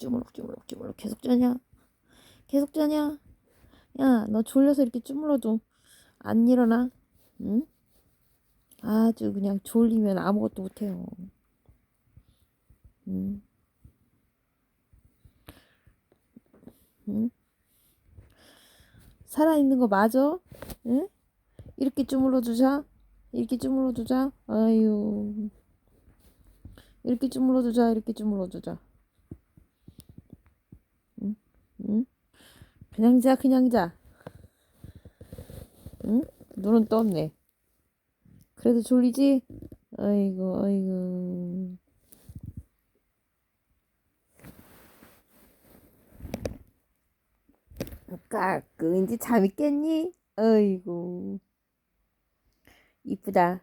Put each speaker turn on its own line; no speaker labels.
주물럭 주물럭 주물럭 계속 자냐? 계속 자냐? 야, 너 졸려서 이렇게 주물러도 안 일어나? 응? 아주 그냥 졸리면 아무것도 못해요. 응? 응? 살아있는 거 맞아? 응? 이렇게 주물러 주자? 이렇게 주물러 주자? 아유. 이렇게 주물러 주자, 이렇게 주물러 주자. 응? 응? 그냥 자, 그냥 자. 응? 눈은 떴네. 그래도 졸리지? 아이고, 아이고. 까끄, 이제 잠이 깼니? 아이고. 이쁘다.